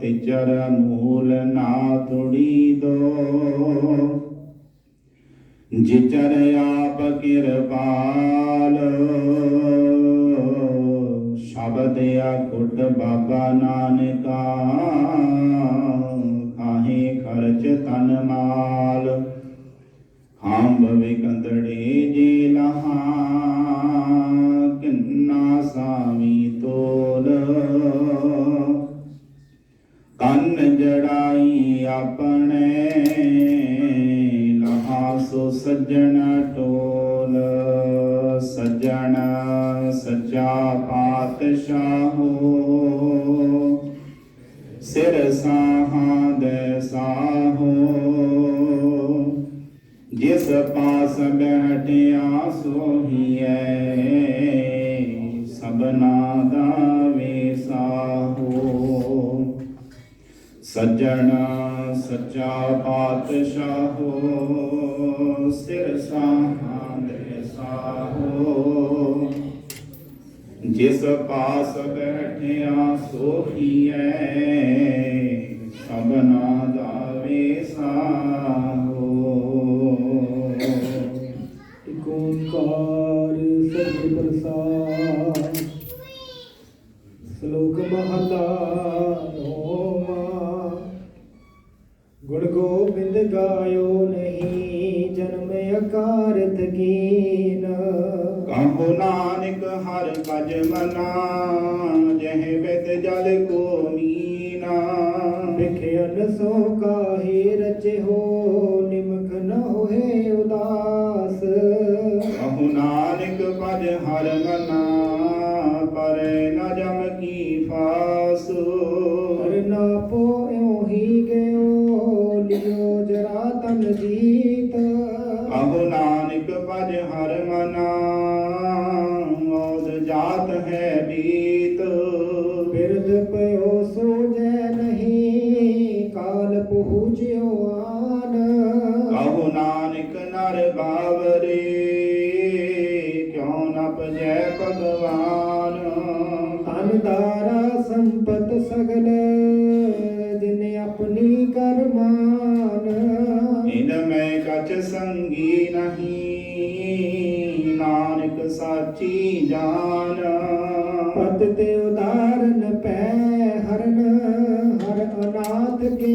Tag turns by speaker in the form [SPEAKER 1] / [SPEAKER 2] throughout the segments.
[SPEAKER 1] ਤਿਚਰ ਮੂਲ ਨਾ ਤੁੜੀ ਦੋ। ਜਿਚਰ ਆਪ ਕਿਰਪਾਲ, ਸ਼ਬਦ ਅਖੁੱਟ ਬਾਬਾ ਨਾਨਕਾ ਕਾਹੇ ਖਰਚ ਤਨ ਮਾਲ। ਖਾਂਬ ਵਿਕੰਦੜੇ ਜੇ ਲਹਾ, ਕਿੰਨਾ ਸਾਮੀ ਆਪਣੇ ਲਹਾ ਸੋ ਸੱਜਣ ਟੋਲ ਸੱਜਣ ਸੱਚਾ ਪਾਤਸ਼ਾਹੋ ਸਿਰ ਸਾਹਾਂ ਦੇ ਸਾਹੋ ਜਿਸ ਪਾਸ ਬੈਠਿਆ ਸੋਹੀਐ ਸਬਨਾ ਦਾ ਵੇਸਾਹੋ ਸੱਜਣ ਸੱਚਾ ਪਾਤਸ਼ਾਹੋ, ਸਿਰ ਸਾਹਾਂ ਦੇ ਸਾਹੋ। ਜਿਸ ਪਾਸ ਬੈਠਿਆ ਸੋਹੀਐ ਸਬਨਾ ਦਾ ਵੇਸਾਹੋ
[SPEAKER 2] ਇਕ ਓੰਕਾਰ ਸਤਿ ਪ੍ਰਸਾਦ, ਸ਼ਲੋਕ ਮਹਲਾ ਨੋਵਾ ਗੁਣ ਗੋਬਿੰਦ ਗਾਇਓ ਨਹੀਂ ਜਨਮ ਅਕਾਰਤ ਕੀਨ।
[SPEAKER 1] ਕਹੋ ਨਾਨਕ ਹਰ ਭਜ ਮਨਾ ਜਹ ਬਿਦ ਜਲ ਕੋ ਮੀਨਾ।
[SPEAKER 2] ਵਿਖਿਆਨ ਸੋ ਕਾਹੇ ਰਚੇ ਹੋ ਨਿਮਖ ਨ ਹੋਏ ਉਦਾਸ।
[SPEAKER 1] ਕਹੋ ਨਾਨਕ ਭਜ ਹਰ ਮਨਾ
[SPEAKER 2] ਜੀਤ
[SPEAKER 1] ਕਹੋ ਨਾਨਕ ਭਜ ਹਰ ਮਨਾ।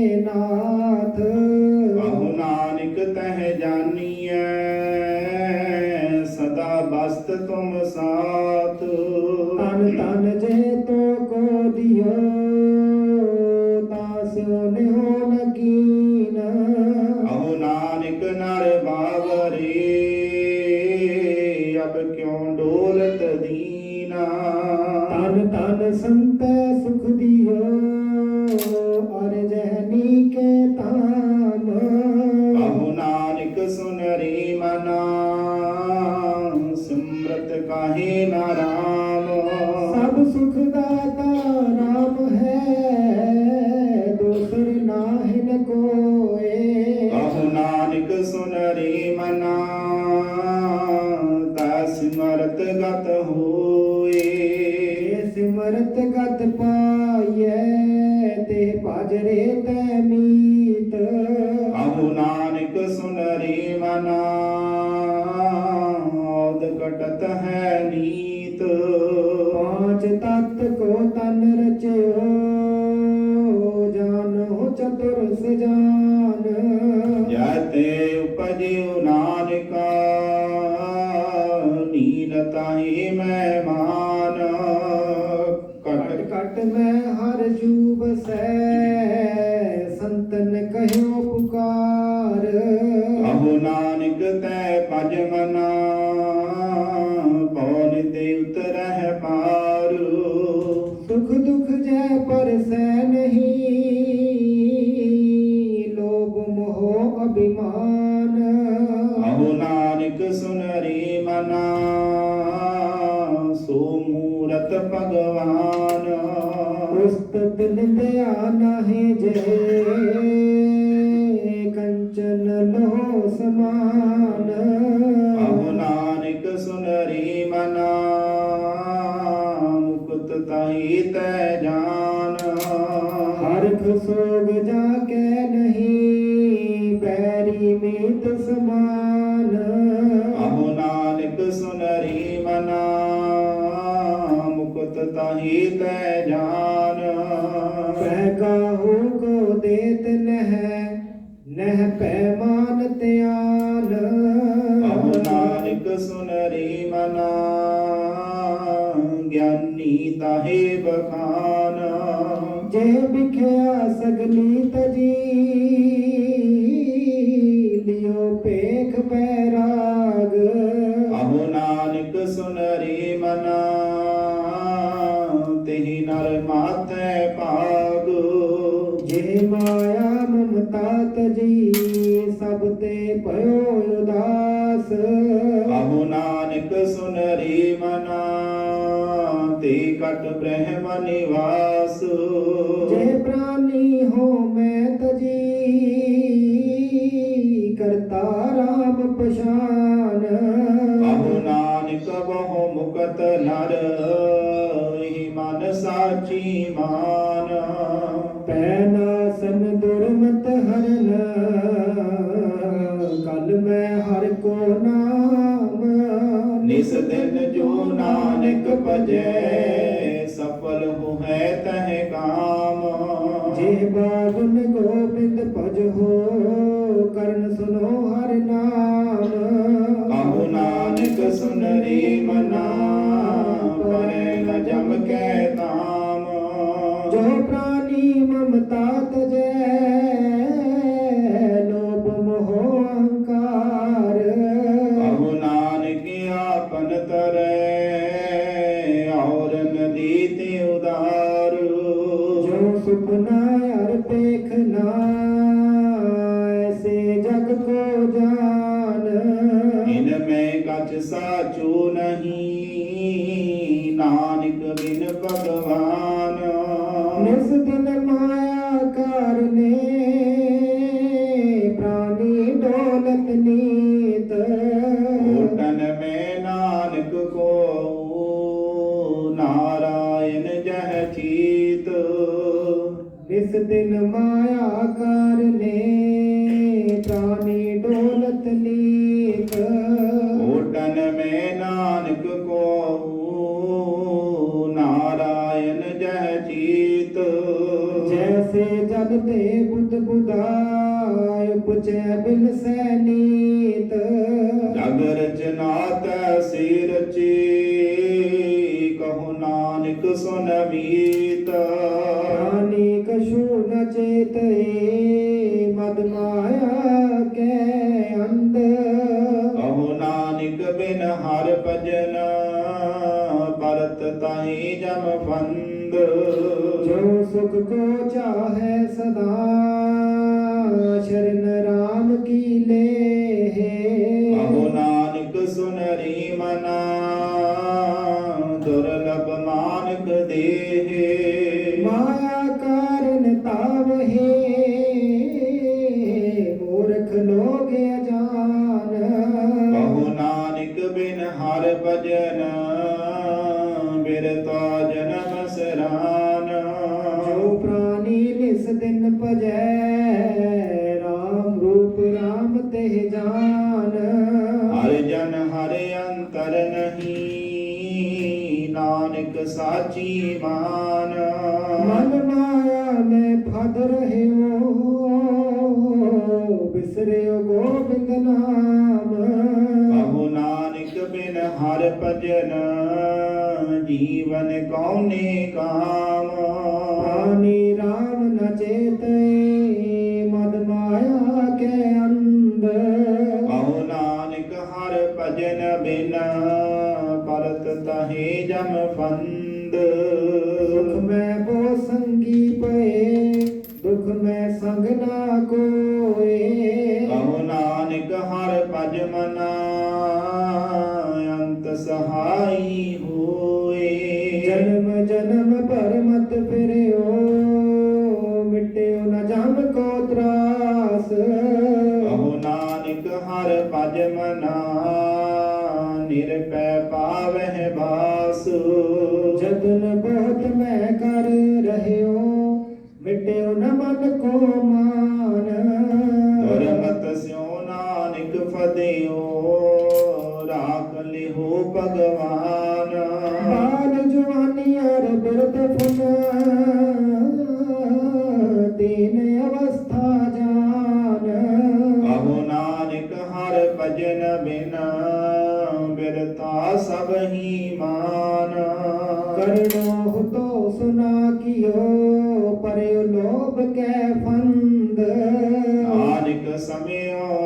[SPEAKER 1] नाथ ਮਹਿਮਾਨ
[SPEAKER 2] ਕਟ
[SPEAKER 1] ਕਟ
[SPEAKER 2] ਮੈਂ ਹਰ ਜੂ ਸੈ ਸੰਤਨ ਕਹਿਓ ਪੁਕਾਰ।
[SPEAKER 1] ਕਹੋ ਨਾਨਕ ਤੈ ਭਜ ਮਨਾ ਭਗਵਾਨ।
[SPEAKER 2] ਉਸਤਤ ਨਿੰਦਿਆ ਮੈਂ ਨਾਸਨ ਦੁਰਮਤ ਹਰਨ ਮੈਂ ਹਰ ਕੋ ਨਾਮ।
[SPEAKER 1] ਦਿਨ ਜੋ ਨਾਨਕ ਭਜੈ। ਉਦਾਰ
[SPEAKER 2] ਜੋ ਸੁਪਨਾ
[SPEAKER 1] ਨਾਨਕ ਕੋ ਨਾਰਾਇਣ ਜੈ ਚੀਤ।
[SPEAKER 2] ਜੈਸੇ ਜਗ ਤੇ ਬੁੱਧ ਬੁਦਾਇ ਪੁਚੈ ਬਿਨ ਸੈਨੀਤ
[SPEAKER 1] ਜਗ ਰਚਨਾ ਤੈ ਸੀ ਰਚੀ ਕਹੋ ਨਾਨਕ ਸੁਨ
[SPEAKER 2] ਵੀਰ। ਤੁਮਕੋ ਚਾਹੈ ਸਦਾ ਵਿਸਰਿਓ ਗੋਬਿੰਦ ਨਾਮ।
[SPEAKER 1] ਕਹੋ ਨਾਨਕ ਬਿਨ ਹਰ ਭਜਨ ਜੀਵਨ ਕੌਨੇ ਕਾਮ।
[SPEAKER 2] ਆਨੀ ਰਾਮ ਨ ਚੇਤੇ ਮਦ ਮਾਇਆ ਕੇ ਅੰਧ
[SPEAKER 1] ਕਹੋ ਨਾਨਕ ਹਰ ਭਜਨ ਬਿਨਾ
[SPEAKER 2] जतन बहुत ਕਰਨੋ ਹੁਤੋ ਸੁਨਾ ਕੀਓ ਪਰਿਓ ਲੋਭ ਕੈ ਫੰਦ।
[SPEAKER 1] ਆਨਿਕ ਸਮਿਓ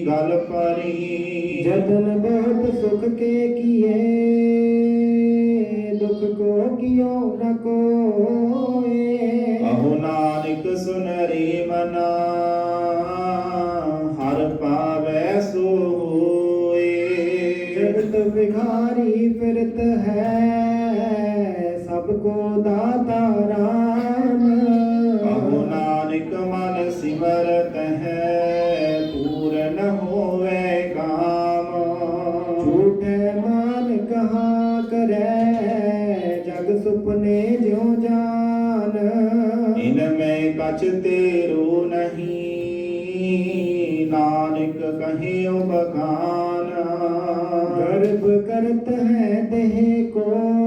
[SPEAKER 1] ਗਲ ਪਾਰੀ
[SPEAKER 2] ਜਤਨ ਬਹੁਤ ਸੁਖ ਕੇ ਕੀਏ ਦੁਖ ਕੋ ਕਿਉ ਨ ਕੋਏ।
[SPEAKER 1] ਅਹੋ ਨਾਨਕ ਸੁਨਰੀ ਮਨਾ ਹਰ ਪਾਵੈ ਸੋਏ।
[SPEAKER 2] ਜਗਤ ਵਿਖਾਰੀ ਫਿਰਤ ਹੈ कहीं बखाना गर्भ करत
[SPEAKER 1] है देह को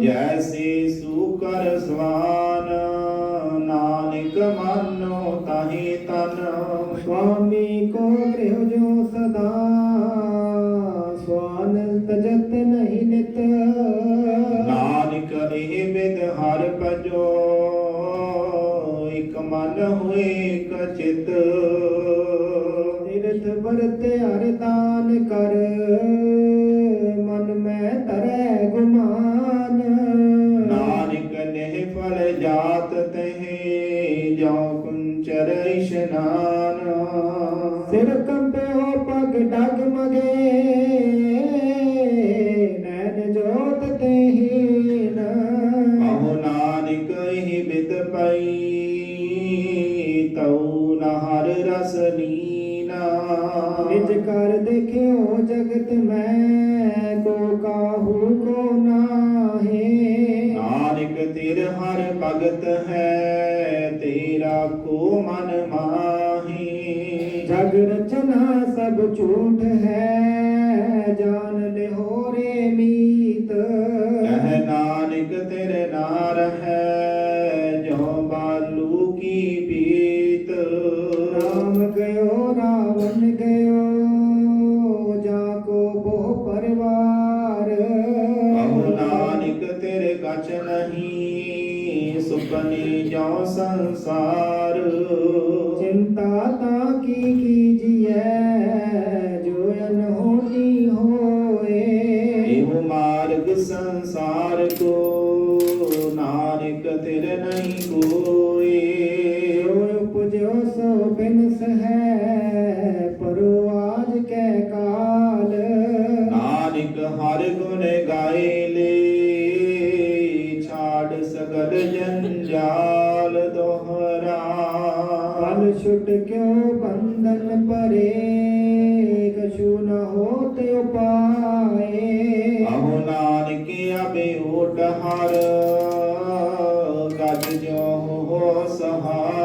[SPEAKER 1] ਜੈਸੀ ਸੂਕਰ ਸਵਾ संसार पल छुट क्यों
[SPEAKER 2] बंधन परे कछु न होत उपाए अहो नानके अबे ओट
[SPEAKER 1] हर गज जो हो सहार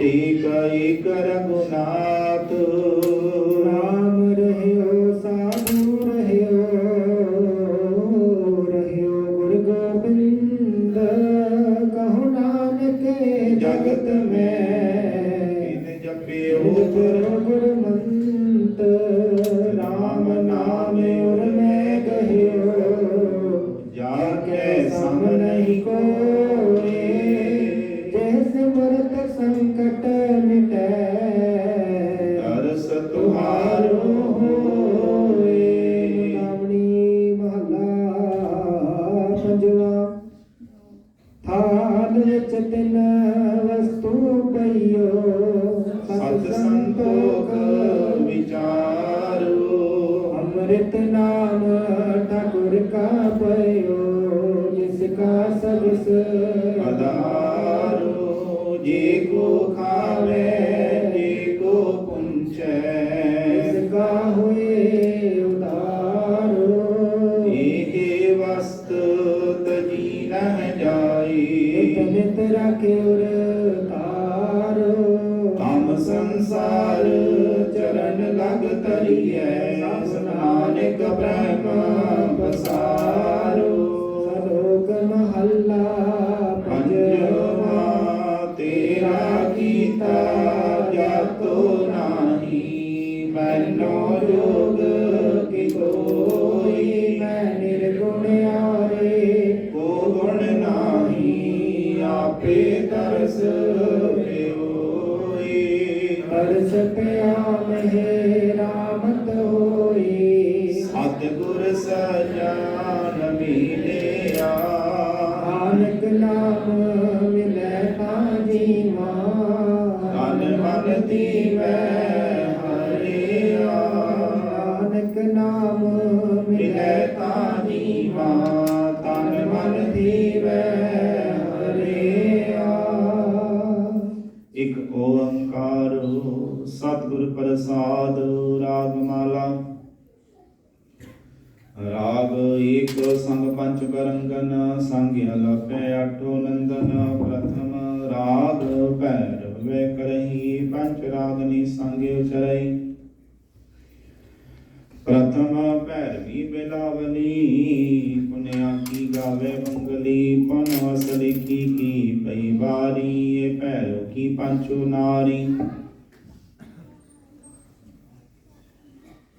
[SPEAKER 1] ਟੇਕ ਏਕ ਰਘੁਨਾਥ
[SPEAKER 2] ਵਿੱਚ ਤਿੰਨ ਵਸਤੂ ਪਈਓ।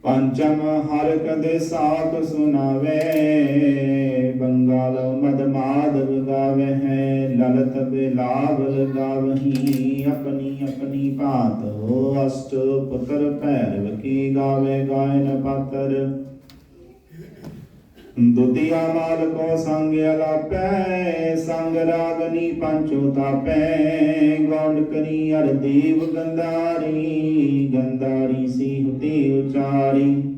[SPEAKER 1] ਪੰਚਮ ਹਰ ਕਦੇ ਸਾਖ ਸੁਨਾਵੇ, ਬੰਗਾਲ ਮਦ ਮਾਧਵ ਗਾਵੇ ਹੈ, ਲਲਤ ਬਿਲਾਵਲ ਗਾਵਹੀ, ਆਪਣੀ ਆਪਣੀ ਭਾਤ ਅਸ਼ਟ ਪੁੱਤਰ ਭੈਰਵ ਕੀ ਗਾਵੇ ਗਾਇਨ ਪਾਤਰ। ਦੁਤੀਆ ਮਾਲ ਕੋ ਸੰਗ ਅਲਾਪੈ, ਸੰਗ ਰਾਗਨੀ ਪੰਚੋ ਤਾਪੈ, ਗੌਂਡ ਕਰੀ ਅਰ ਦੇਵ ਗੰਧਾਰੀ ਗੰਧਾਰੀ ਸੀ ਹੁਤੀ ਉਚਾਰੀ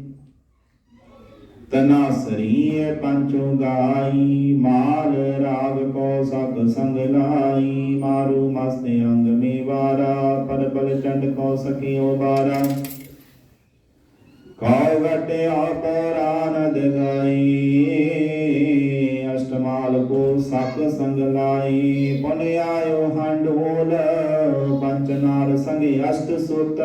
[SPEAKER 1] ਪੰਚੋ ਗਾਈ, ਮਾਲ ਰਾਗ ਕੋ ਸਭ ਸੰਗ ਲਾਈ ਮਾਰੂ ਮਸਤ ਅੰਗ ਮੇ ਵਾਰਾ ਪਰ ਚੰਡ ਕੋ ਸਕਿਓ ਬਾਰਾ। ਕਉ ਘਟਿਆ ਪਰਾਨਦ ਗਾਈ, ਅਸ਼ਟਮਾਲ ਕੋ ਸਤ ਸੰਗ ਲਾਈ। ਪੁਨ ਆਇਓ ਹੰਡੋਲ ਪੰਚ ਨਾਰ ਸੰਗੇ ਅਸ਼ਟ ਸੁਤ।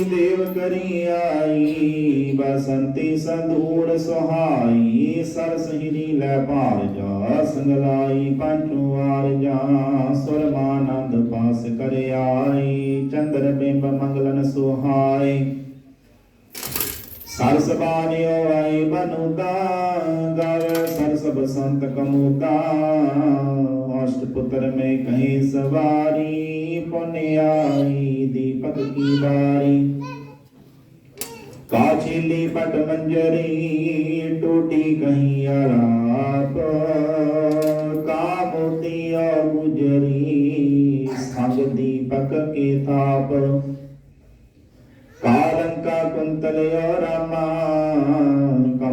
[SPEAKER 1] ਲੰਗੀ ਦੇਵ ਕਰੀ ਆਈ ਬਸੰਤੀ ਸੰਧੂੜ ਸੁਹਾਈ, ਸਰਸ ਹਿਰੀ ਲੈ ਭਾਰ ਜਾ, ਸੰਗਲਾਈ ਪੰਚੂ ਵਾਰ ਜਾ ਸੁਰ ਮਾਨੰਦ ਪਾਸ ਕਰ ਆਈ ਚੰਦਰ ਬਿੰਬ ਮੰਗਲਨ ਸੁਹਾਈ। ਸਰਸ ਬਾਣਿਓ ਆਈ ਬਨੁਦਾ, ਗਾਵੇ ਸਰਸ ਬਸੰਤ ਕਮੁਦਾ ਅਸ਼ਟ ਪੁੱਤਰ ਮੇ ਕਹੀ, ਸਵਾਰੀ ਪੁਨਿਆਈ ਦੀਪਕ ਕੀ ਬਾਰੀ ਕਾਛੀਲੀ ਪਟ ਮੰਜਰੀ ਟੋਟੀ ਕਹੀ ਆਲਾਪ ਕਾਮੋਤੀਆ ਗੁਜਰੀ, ਸੰਗ ਦੀਪਕ ਕੇ ਤਾਪ ਕਾਲੰਕਾ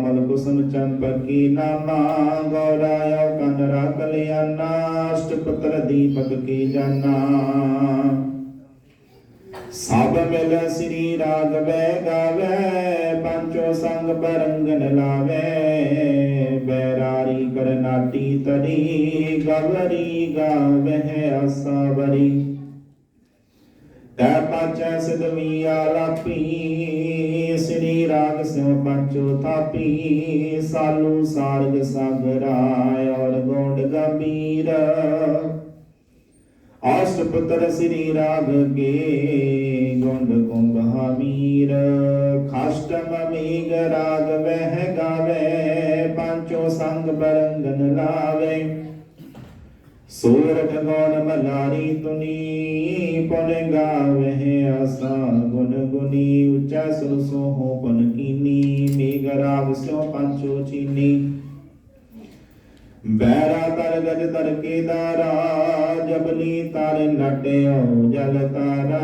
[SPEAKER 1] ਕੁੰਤਲ ਰਾਮਾ ਕਮਲ ਕੁਸਮ ਚੰਪਕੀ ਨਾਮਾ ਗੌਰਾਇ ਕੰਦਰਾ ਕਲਿਆਣਾ ਅਸ਼ਟ ਪੁੱਤਰ ਦੀਪਕ ਕੀ ਸਭ ਮਿਲ ਸ੍ਰੀ ਰਾਗਵੇ ਗਾਵੇ, ਪੰਚੋ ਸੰਗ ਬਰੰਗਨ ਲਾਵੇ। ਬੈਰਾਰੀ ਕਰਨਾਟੀ ਤਰੀ ਗਵਰੀ ਗਾਵੇ ਅਸਾਵਰੀ ਤੈ ਪਾਚੈ ਸਿਦਮੀ ਆਲਾਪੀ ਸ੍ਰੀ ਰਾਗ ਸਿਉ ਪੰਚੋ ਥਾਪੀ, ਸਾਲੂ ਸਾਰਗ ਸਾਗਰਾ ਔਰ ਗੋਂਡ ਗੰਭੀਰ। ਅਸ਼ਟਪੁੱਤਰ ਸ੍ਰੀ ਰਾਗ ਕੇ ਗੁੰਡ ਕੁੰਭ ਹਮੀਰ। ਖਾਸ਼ਟਮ ਮੇਗ ਰਾਗ ਵਹਿ ਗਾਵੇ, ਪੰਚੋ ਸੰਗ ਬਰੰਗਨ ਲਾਵੇ। ਸੂਰਠ ਗੌਣ ਮਲਾਰੀ ਤੁਨੀ, ਪੁਨ ਗਾਵੇ ਆਸਾ, ਗੁਣ ਗੁਨੀ ਉੱਚਾ ਸੁਰ ਸੋਹੋ ਪੁਨ ਕੀਨੀ ਮੇਗ ਰਾਗ ਸਿਓ ਪੰਚੋ ਚੀਨੀ। ਬੈਰਾ ਤਰ ਗਜ ਤਰ ਕੇ ਦਾਰਾ ਜਬਲੀ ਤਰ ਲਟਿਓ ਜਲ ਤਾਰਾ।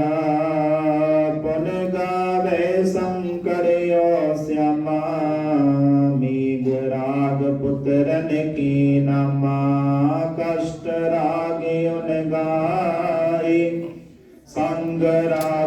[SPEAKER 1] ਪੁਨ ਗਾਵੇ ਸੰਕਰਿਓ ਸਿਆਮਾ ਮੇਗ ਰਾਗ ਪੁੱਤਰਨ ਸੰਗ